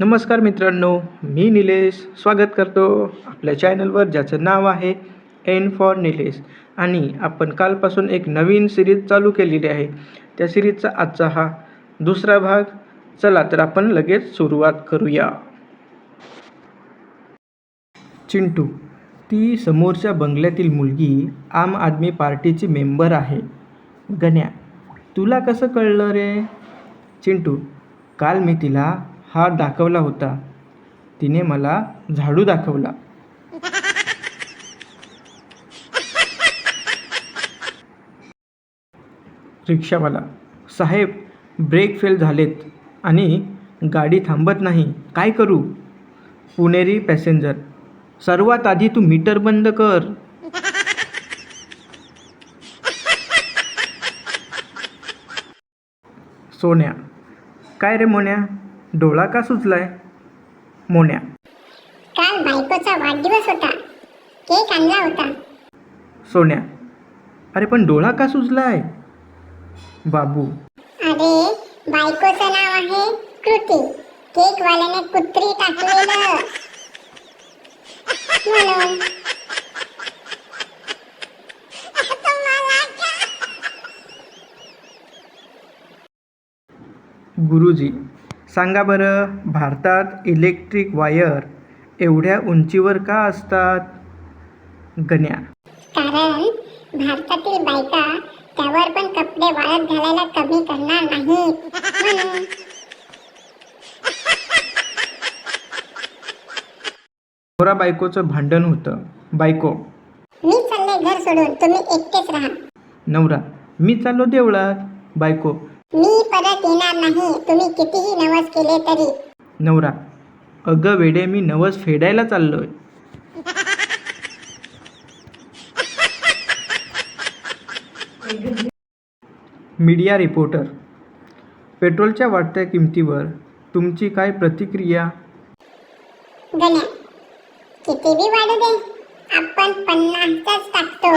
नमस्कार मित्रांनो मी निलेश स्वागत करतो. आपल्या चॅनलवर ज्याचं नाव आहे एन फॉर निलेश आणि आपण कालपासून एक नवीन सिरीज चालू केलेली आहे. त्या सिरीजचा आजचा हा दुसरा भाग. चला तर आपण लगेच सुरुवात करूया. चिंटू ती समोरच्या बंगल्यातील मुलगी आम आदमी पार्टीची मेंबर आहे. गण्या तुला कसं कळलं रे? चिंटू काल मी तिला हा दाखवला होता. तिने मला झाडू दाखवला. रिक्षावाला साहेब ब्रेक फेल झालेत आणि गाडी थांबत नाही. काय करू? पुणेरी पॅसेंजर सर्वात आधी तू मीटर बंद कर. सोन्या काय रे मोन्या? डोळा का सुचलाय मोन्या. काल बायकोचा वाढदिवस होता. केक आणला होता. सोन्या. अरे पण डोळा का सुचलाय बाबू. अरे बायकोचं नाव आहे कृती. केकवाल्याने कुत्री टाकलेलं. म्हणून. गुरुजी. सांगा बरं भारतात इलेक्ट्रिक वायर एवढ्या उंचीवर का असतात? गण्या. कारण भारतातील बायका त्यावर पण कपडे वाळत घालायला कमी करणार नाहीत. नवरा बायकोचं भांडण होतं. बायको. मी चालले घर सोडून तुम्ही एकटेच राहा. नवरा. मी चाललो देवळात. बायको. मी परत येणार नाही. तुम्ही कितीही नवस केले तरी. नवरा अगं वेडे मी नवस फेडायला चाललोय. मीडिया रिपोर्टर पेट्रोलच्या वाढत्या किमतीवर तुमची काय प्रतिक्रिया? गण्या किती बी वाढू दे आपण पन्नासच टाकतो.